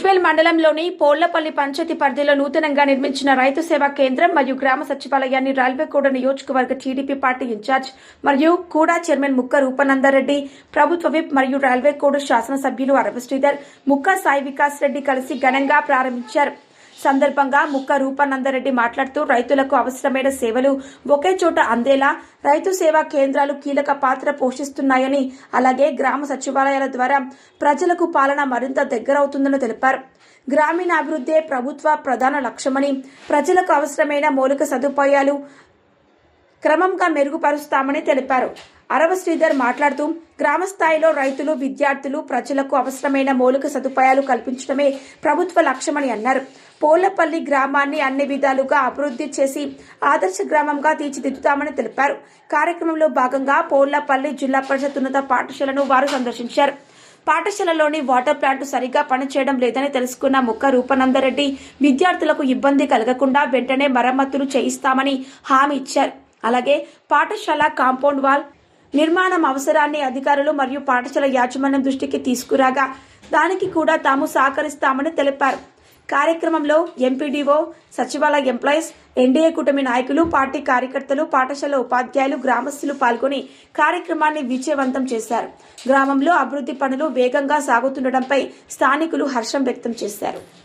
ఇట్వేల్ మండలంలోని పోళ్ళపల్లి పంచాయతీ పరిధిలో నూతనంగా నిర్మించిన రైతు సేవా కేంద్రం మరియు గ్రామ సచివాలయాన్ని రైల్వేకోడ నియోజకవర్గ టీడీపీ పార్టీ ఇన్ఛార్జ్ మరియు కూడా చైర్మన్ ముక్క రూపనందరెడ్డి ప్రభుత్వ విప్ మరియు రైల్వేకోడ శాసనసభ్యులు అరవ శ్రీధర్ ముక్క సాయి వికాస్ రెడ్డి కలిసి ఘనంగా ప్రారంభించారు. సందర్భంగా ముక్క రూపానందరెడ్డి మాట్లాడుతూ రైతులకు అవసరమైన సేవలు ఒకే చోట అందేలా రైతు సేవా కేంద్రాలు కీలక పాత్ర పోషిస్తున్నాయని అలాగే గ్రామ సచివాలయాల ద్వారా ప్రజలకు పాలన మరింత దగ్గరవుతుందని తెలిపారు. గ్రామీణాభివృద్ధే ప్రభుత్వ ప్రధాన లక్ష్యమని ప్రజలకు అవసరమైన మౌలిక సదుపాయాలు క్రమంగా మెరుగుపరుస్తామని తెలిపారు. అరవ శ్రీధర్ మాట్లాడుతూ గ్రామ స్థాయిలో రైతులు విద్యార్థులు ప్రజలకు అవసరమైన మౌలిక సదుపాయాలు కల్పించడమే ప్రభుత్వ లక్ష్యమని అన్నారు. పోలపల్లి గ్రామాన్ని అన్ని విధాలుగా అభివృద్ధి చేసి ఆదర్శ గ్రామంగా తీర్చిదిద్దుతామని తెలిపారు. కార్యక్రమంలో భాగంగా పోలపల్లి జిల్లా పరిషత్ ఉన్నత పాఠశాలను వారు సందర్శించారు. పాఠశాలలోని వాటర్ ప్లాంట్ సరిగా పనిచేయడం లేదని తెలుసుకున్న ముక్క రూపానందరెడ్డి విద్యార్థులకు ఇబ్బంది కలగకుండా వెంటనే మరమ్మతులు చేయిస్తామని హామీ ఇచ్చారు. అలాగే పాఠశాల కాంపౌండ్ వాల్ నిర్మాణం అవసరాన్ని అధికారులు మరియు పాఠశాల యాజమాన్యం దృష్టికి తీసుకురాగా దానికి కూడా తాము సహకరిస్తామని తెలిపారు. కార్యక్రమంలో ఎంపీడీఓ సచివాలయ ఎంప్లాయీస్ ఎన్డీఏ కూటమి నాయకులు పార్టీ కార్యకర్తలు పాఠశాల ఉపాధ్యాయులు గ్రామస్తులు పాల్గొని కార్యక్రమాన్ని విజయవంతం చేశారు. గ్రామంలో అభివృద్ధి పనులు వేగంగా సాగుతుండటంపై స్థానికులు హర్షం వ్యక్తం చేశారు.